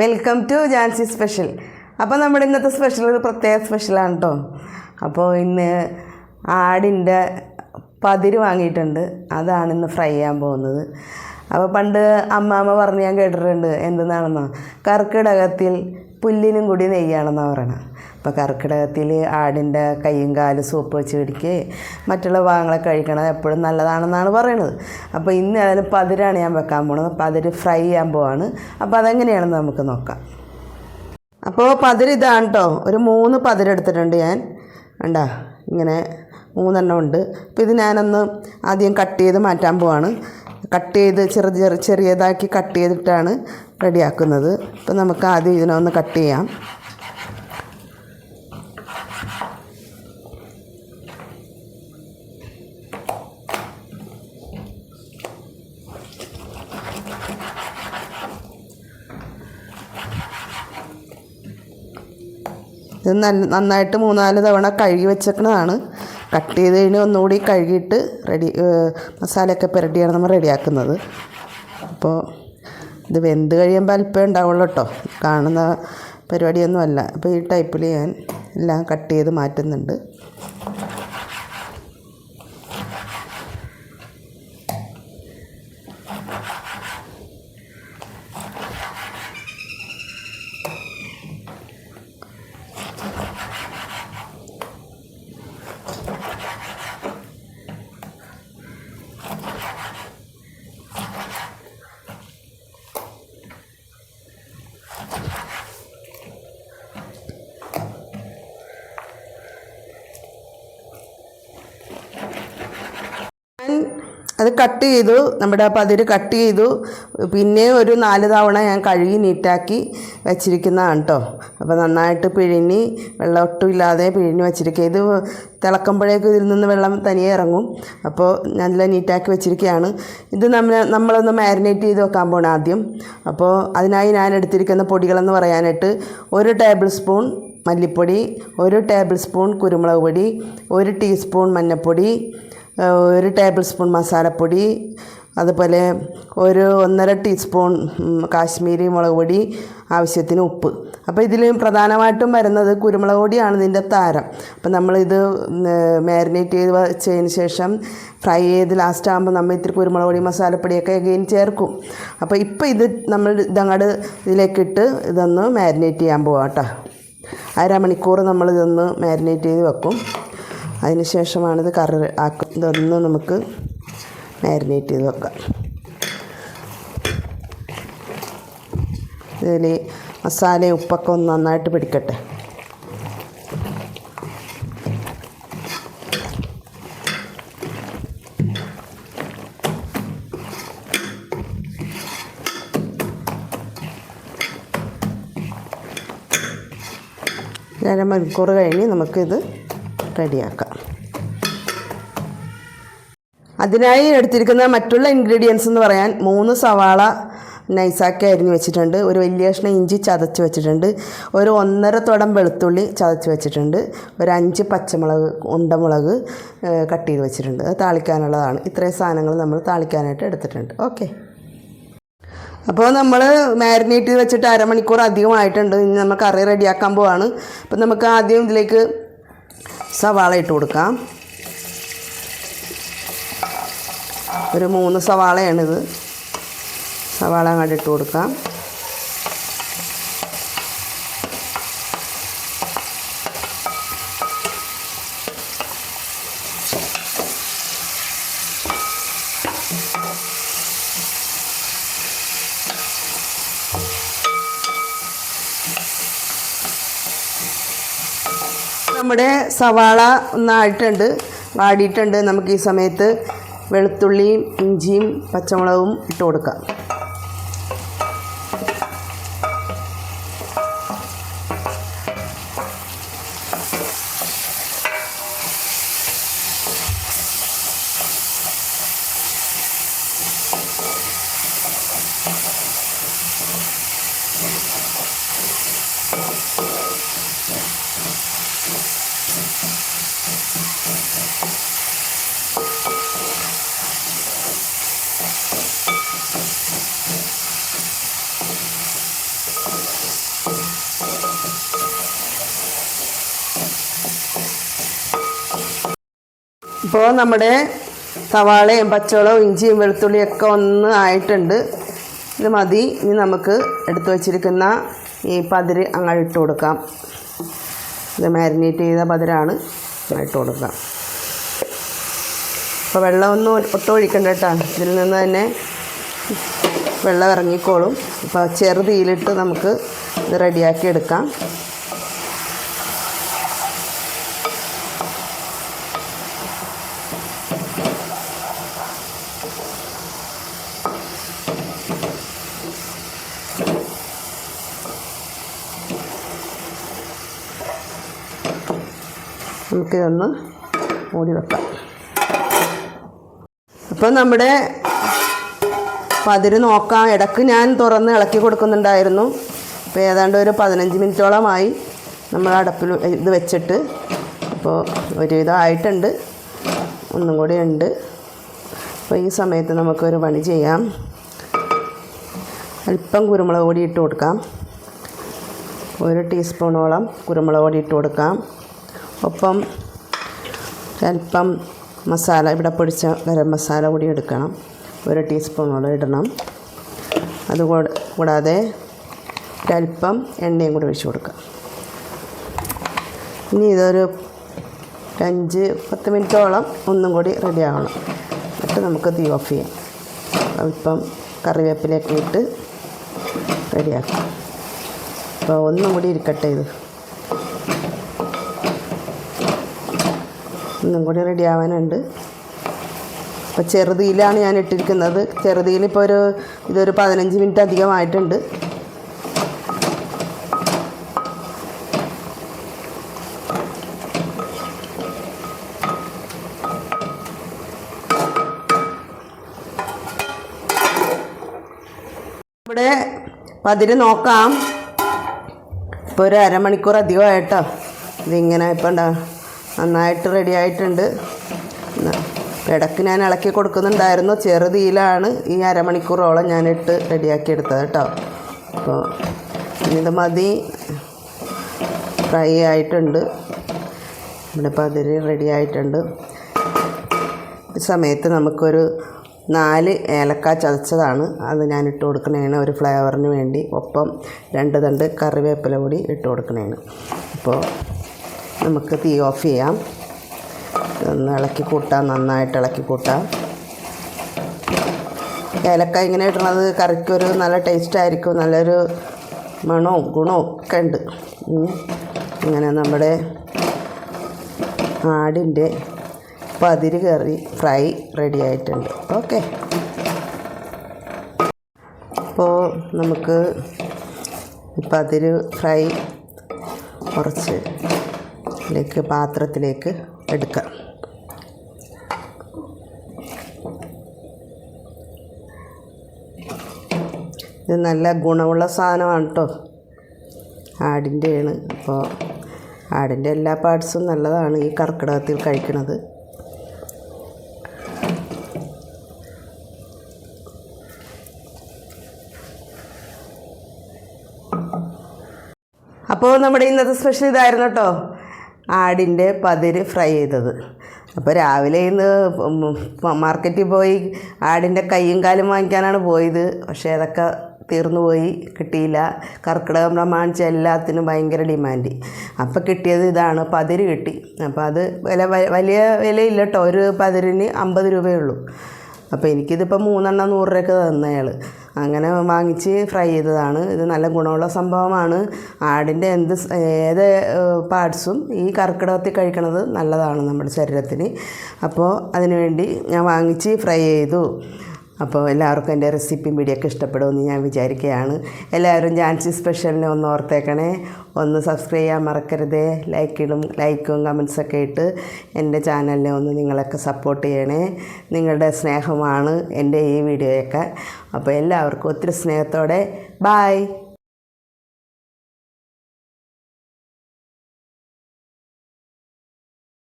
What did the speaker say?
Welcome to Jancy special അപ്പോൾ നമ്മുടെ ഇന്നത്തെ സ്പെഷ്യൽ ഒരു പ്രത്യേക സ്പെഷ്യലാണ് കേട്ടോ അപ്പോൾ ഇന്ന് ആടിന്റെ പതിര് വാങ്ങിയിട്ടുണ്ട്. അതാണ് ഇന്ന് ഫ്രൈ ചെയ്യാൻ പോകുന്നത്. അപ്പോൾ പണ്ട് അമ്മാമ്മ പറഞ്ഞ് ഞാൻ കേട്ടിട്ടുണ്ട് എന്തെന്നാണെന്നോ. കർക്കിടകത്തിൽ പുല്ലിനും കൂടി നെയ്യാണെന്നാണ് പറയണത് അപ്പോൾ കർക്കിടകത്തിൽ ആടിന്റെ കൈയും കാലും സൂപ്പ് വെച്ച് പിടിക്കുക മറ്റുള്ള ഭാഗങ്ങളെ കഴിക്കണത് എപ്പോഴും നല്ലതാണെന്നാണ് പറയണത്. അപ്പോൾ ഇന്ന് ഏതായാലും പതിരാണ് ഞാൻ വെക്കാൻ പോകുന്നത് പതിര് ഫ്രൈ ചെയ്യാൻ പോവാണ്. അപ്പോൾ അതെങ്ങനെയാണെന്ന് നമുക്ക് നോക്കാം. അപ്പോൾ പതിര് ഇതാണ് കേട്ടോ ഒരു മൂന്ന് പതിരെടുത്തിട്ടുണ്ട് ഞാൻ. വേണ്ട ഇങ്ങനെ മൂന്നെണ്ണം ഉണ്ട്. അപ്പോൾ ഇത് ഞാനൊന്ന് ആദ്യം കട്ട് ചെയ്ത് മാറ്റാൻ പോവാണ്. കട്ട് ചെയ്ത് ചെറു ചെറിയതാക്കി കട്ട് ചെയ്തിട്ടാണ് റെഡിയാക്കുന്നത്. അപ്പോൾ നമുക്ക് ആദ്യം ഇതിനൊന്ന് കട്ട് ചെയ്യാം. ഇത് നല്ല നന്നായിട്ട് മൂന്നാൽ തവണ കഴുകി വെച്ചേക്കുന്നതാണ് കട്ട് ചെയ്ത് കഴിഞ്ഞ് ഒന്നുകൂടി കഴുകിയിട്ട് റെഡി മസാലയൊക്കെ പുരട്ടിയാണ് നമ്മൾ റെഡിയാക്കുന്നത്. അപ്പോൾ ഇത് വെന്ത് കഴിയുമ്പോൾ അല്പം ഉണ്ടാവുള്ളൂ കേട്ടോ. കാണുന്ന പരിപാടിയൊന്നുമല്ല. അപ്പോൾ ഈ ടൈപ്പിൽ ഞാൻ എല്ലാം കട്ട് ചെയ്ത് മാറ്റുന്നുണ്ട് ഞാൻ അത് കട്ട് ചെയ്തു. നമ്മുടെ പതിര് കട്ട് ചെയ്തു. പിന്നെ ഒരു നാല് തവണ ഞാൻ കഴുകി നീറ്റാക്കി വെച്ചിരിക്കുന്നതാണ് കേട്ടോ അപ്പോൾ നന്നായിട്ട് പിഴിഞ്ഞ് വെള്ളം ഒട്ടും ഇല്ലാതെ പിഴിഞ്ഞ് വെച്ചിരിക്കുക. ഇത് തിളക്കുമ്പോഴേക്കും ഇതിൽ നിന്ന് വെള്ളം തനിയെ ഇറങ്ങും. അപ്പോൾ നല്ല നീറ്റാക്കി വെച്ചിരിക്കുകയാണ്. ഇത് നമ്മൾ നമ്മളൊന്ന് മാരിനേറ്റ് ചെയ്ത് വെക്കാൻ പോകണം ആദ്യം. അപ്പോൾ അതിനായി ഞാൻ എടുത്തിരിക്കുന്ന പൊടികളെന്ന് പറയാനായിട്ട് ഒരു ടേബിൾ സ്പൂൺ മല്ലിപ്പൊടി ഒരു ടേബിൾ സ്പൂൺ കുരുമുളക് പൊടി ഒരു ടീസ്പൂൺ മഞ്ഞൾപ്പൊടി ഒരു ടേബിൾ സ്പൂൺ മസാലപ്പൊടി അതുപോലെ ഒരു ഒന്നര ടീസ്പൂൺ കാശ്മീരി മുളക് പൊടി ആവശ്യത്തിന് ഉപ്പ്. അപ്പോൾ ഇതിൽ പ്രധാനമായിട്ടും വരുന്നത് കുരുമുളക് പൊടിയാണ് ഇതിന്റെ താരം. അപ്പോൾ നമ്മളിത് മാരിനേറ്റ് ചെയ്ത് വെച്ചതിന് ശേഷം ഫ്രൈ ചെയ്ത് ലാസ്റ്റ് ആകുമ്പോൾ നമ്മൾ ഇത്തിരി കുരുമുളക് പൊടി മസാലപ്പൊടിയൊക്കെ അഗെയിൻ ചേർക്കും. അപ്പോൾ ഇപ്പോൾ ഇത് നമ്മൾ ഇതങ്ങോട്ട് ഇതിലേക്കിട്ട് ഇതൊന്ന് മാരിനേറ്റ് ചെയ്യാൻ പോവാം കേട്ടോ അരമണിക്കൂർ നമ്മളിതൊന്ന് മാരിനേറ്റ് ചെയ്ത് വെക്കും. അതിന് ശേഷമാണ് ഇത് കറി ആക്കും നമുക്ക് മാരിനേറ്റ് ചെയ്ത് വെക്കാം. ഇതിൽ മസാലയും ഉപ്പൊക്കെ ഒന്ന് നന്നായിട്ട് പിടിക്കട്ടെ. അരമണിക്കൂർ കഴിഞ്ഞ് നമുക്കിത് റെഡിയാക്കാം. അതിനായി എടുത്തിരിക്കുന്ന മറ്റുള്ള ഇൻഗ്രീഡിയൻസ് എന്ന് പറയാൻ മൂന്ന് സവാള നൈസാക്കി അരിഞ്ഞ് വെച്ചിട്ടുണ്ട്. ഒരു വലിയ കഷ്ണം ഇഞ്ചി ചതച്ച് വെച്ചിട്ടുണ്ട്. ഒരു ഒന്നര തുടം വെളുത്തുള്ളി ചതച്ച് വെച്ചിട്ടുണ്ട്. ഒരു അഞ്ച് പച്ചമുളക് ഉണ്ടമുളക് കട്ട് ചെയ്ത് വെച്ചിട്ടുണ്ട്. അത് താളിക്കാനുള്ളതാണ്. ഇത്രയും സാധനങ്ങൾ നമ്മൾ താളിക്കാനായിട്ട് എടുത്തിട്ടുണ്ട്. ഓക്കെ. അപ്പോൾ നമ്മൾ മാരിനേറ്റ് ചെയ്ത് വെച്ചിട്ട് അരമണിക്കൂർ അധികമായിട്ടുണ്ട് ഇനി നമ്മൾ കറി റെഡിയാക്കാൻ പോവാണ്. അപ്പോൾ നമുക്ക് ആദ്യം ഇതിലേക്ക് സവാള ഇട്ട് കൊടുക്കാം. ഒരു മൂന്ന് സവാളയാണിത്. സവാള അങ്ങോട്ട് ഇട്ട് കൊടുക്കാം. നമ്മുടെ സവാള ഒന്നായിട്ടുണ്ട് വാടിയിട്ടുണ്ട്. നമുക്ക് ഈ സമയത്ത് വെളുത്തുള്ളിയും ഇഞ്ചിയും പച്ചമുളകും ഇട്ട് കൊടുക്കാം ഇപ്പോൾ നമ്മുടെ സവാളയും പച്ചവളവും ഇഞ്ചിയും വെളുത്തുള്ളിയും ഒക്കെ ഒന്ന് ആയിട്ടുണ്ട്. ഇത് മതി. ഇനി നമുക്ക് എടുത്തു വച്ചിരിക്കുന്ന ഈ പതിര് അങ്ങോട്ട് ഇട്ട് കൊടുക്കാം. ഇത് മാരിനേറ്റ് ചെയ്ത പതിരാണ്. ഇട്ട് കൊടുക്കാം. അപ്പോൾ വെള്ളമൊന്നും ഒട്ടും ഒഴിക്കണ്ട കേട്ടോ. ഇതിൽ നിന്ന് തന്നെ വെള്ളം ഇറങ്ങിക്കോളും. അപ്പോൾ ചെറുതീയിലിട്ട് നമുക്ക് ഇത് റെഡിയാക്കി എടുക്കാം. നമുക്കിതൊന്ന് മൂടി വെക്കാം. അപ്പോൾ നമ്മുടെ പതിര് നോക്കാം. ഇടയ്ക്ക് ഞാൻ തുറന്ന് ഇളക്കി കൊടുക്കുന്നുണ്ടായിരുന്നു. അപ്പോൾ ഏതാണ്ട് ഒരു പതിനഞ്ച് മിനിറ്റോളമായി നമ്മൾ അടപ്പിൽ ഇത് വെച്ചിട്ട്. അപ്പോൾ ഒരുവിധം ആയിട്ടുണ്ട്. ഒന്നും കൂടി ഉണ്ട്. അപ്പോൾ ഈ സമയത്ത് നമുക്കൊരു പണി ചെയ്യാം. അല്പം കുരുമുളക് പൊടി ഇട്ട് കൊടുക്കാം. ഒരു ടീസ്പൂണോളം കുരുമുളക് പൊടി ഇട്ട് കൊടുക്കാം. ഒപ്പം അല്പം മസാല ഇവിടെ പൊടിച്ച ഗരം മസാല കൂടി എടുക്കണം. ഒരു ടീസ്പൂണോളം ഇടണം. അത് കൂടാതെ ഒരല്പം എണ്ണയും കൂടി ഒഴിച്ച് കൊടുക്കാം ഇനി ഇതൊരു അഞ്ച് പത്ത് മിനിറ്റോളം ഒന്നും കൂടി റെഡി ആവണം. എന്നിട്ട് നമുക്ക് തീ ഓഫ് ചെയ്യാം. അല്പം കറിവേപ്പിലേക്ക് ഇട്ട് റെഡിയാക്കാം അപ്പോൾ ഒന്നും കൂടി ഇരിക്കട്ടെ ഇത്. ഒന്നും കൂടി റെഡി ആവാനുണ്ട്. അപ്പോൾ ചെറുതിയിലാണ് ഞാൻ ഇട്ടിരിക്കുന്നത്. ചെറുതിയിൽ ഇപ്പോൾ ഒരു ഇതൊരു പതിനഞ്ച് മിനിറ്റ് അധികമായിട്ടുണ്ട് ഇവിടെ പതിര് നോക്കാം. ഇപ്പോൾ ഒരു അരമണിക്കൂർ അധികമായിട്ടോ. ഇതിങ്ങനെ ഇപ്പം ഉണ്ടാ നന്നായിട്ട് റെഡി ആയിട്ടുണ്ട്. ഇടയ്ക്ക് ഞാൻ ഇളക്കി കൊടുക്കുന്നുണ്ടായിരുന്നു. ചെറുതീയിലാണ് ഈ അരമണിക്കൂറോളം ഞാനിട്ട് റെഡിയാക്കി എടുത്തത് കേട്ടോ അപ്പോൾ ഇത് മതി. ഫ്രൈ ആയിട്ടുണ്ട്. ഇപ്പോൾ അതിൽ റെഡി ആയിട്ടുണ്ട്. ഈ സമയത്ത് നമുക്കൊരു നാല് ഏലക്ക ചതച്ചതാണ്. അത് ഞാൻ ഇട്ട് കൊടുക്കണേണ് ഒരു ഫ്ലേവറിന് വേണ്ടി. ഒപ്പം രണ്ട് തണ്ട് കറിവേപ്പില കൂടി ഇട്ട് കൊടുക്കണേണ് അപ്പോൾ നമുക്ക് തീ ഓഫ് ചെയ്യാം. ഒന്ന് ഇളക്കി കൂട്ടാം നന്നായിട്ട് ഇളക്കി കൂട്ടാം. ഏലക്ക ഇങ്ങനെ ഇടുന്നത് കറിക്കൊരു നല്ല ടേസ്റ്റ് ആയിരിക്കും നല്ലൊരു മണവും ഗുണവും ഒക്കെ ഉണ്ട്. ഇങ്ങനെ നമ്മുടെ ആടിന്റെ പതിര് കറി ഫ്രൈ റെഡി ആയിട്ടുണ്ട്. ഓക്കെ. അപ്പോൾ നമുക്ക് പതിര് ഫ്രൈ കുറച്ച് ഇതിലേക്ക് പാത്രത്തിലേക്ക് എടുക്കാം ഇത് നല്ല ഗുണമുള്ള സാധനമാണ് കേട്ടോ ആടിന്റെയാണ്. അപ്പോൾ ആടിന്റെ എല്ലാ പാർട്സും നല്ലതാണ് ഈ കർക്കിടകത്തിൽ കഴിക്കുന്നത് അപ്പോൾ നമ്മുടെ ഇന്നത്തെ സ്പെഷ്യൽ ഇതായിരുന്നു കേട്ടോ ആടിന്റെ പതിര് ഫ്രൈ ചെയ്തത്. അപ്പോൾ രാവിലെ ഇന്ന് മാർക്കറ്റിൽ പോയി ആടിന്റെ കയ്യും കാലും വാങ്ങിക്കാനാണ് പോയത്. പക്ഷേ അതൊക്കെ തീർന്നു പോയി കിട്ടിയില്ല. കർക്കിടകം പ്രമാണിച്ച് എല്ലാത്തിനും ഭയങ്കര ഡിമാൻഡ്. അപ്പോൾ കിട്ടിയത് ഇതാണ് പതിര് കിട്ടി. അപ്പോൾ അത് വില വലിയ വിലയില്ല കേട്ടോ ഒരു പതിരിന് അമ്പത് രൂപയേ ഉള്ളൂ. അപ്പോൾ എനിക്കിതിപ്പോൾ മൂന്നെണ്ണം നൂറ് രൂപയ്ക്ക് തന്നയാൾ അങ്ങനെ വാങ്ങിച്ച് ഫ്രൈ ചെയ്തതാണ്. ഇത് നല്ല ഗുണമുള്ള സംഭവമാണ്. ആടിന്റെ എന്ത് ഏത് പാർട്സും ഈ കർക്കിടകത്തിൽ കഴിക്കുന്നത് നല്ലതാണ് നമ്മുടെ ശരീരത്തിന്. അപ്പോൾ അതിനുവേണ്ടി ഞാൻ വാങ്ങിച്ച് ഫ്രൈ ചെയ്തു. അപ്പോൾ എല്ലാവർക്കും എന്റെ റെസിപ്പിയും വീഡിയോക്കെ ഇഷ്ടപ്പെടുമെന്ന് ഞാൻ വിചാരിക്കുകയാണ്. എല്ലാവരും ജാൻസി സ്പെഷ്യലിനെ ഒന്ന് ഓർത്തേക്കണേ. ഒന്ന് സബ്സ്ക്രൈബ് ചെയ്യാൻ മറക്കരുതേ. ലൈക്കിടും ലൈക്കും കമൻസൊക്കെ ഇട്ട് എന്റെ ചാനലിനെ ഒന്ന് നിങ്ങളൊക്കെ സപ്പോർട്ട് ചെയ്യണേ. നിങ്ങളുടെ സ്നേഹമാണ് എന്റെ ഈ വീഡിയോയൊക്കെ. അപ്പോൾ എല്ലാവർക്കും ഒത്തിരി സ്നേഹത്തോടെ. ബായ്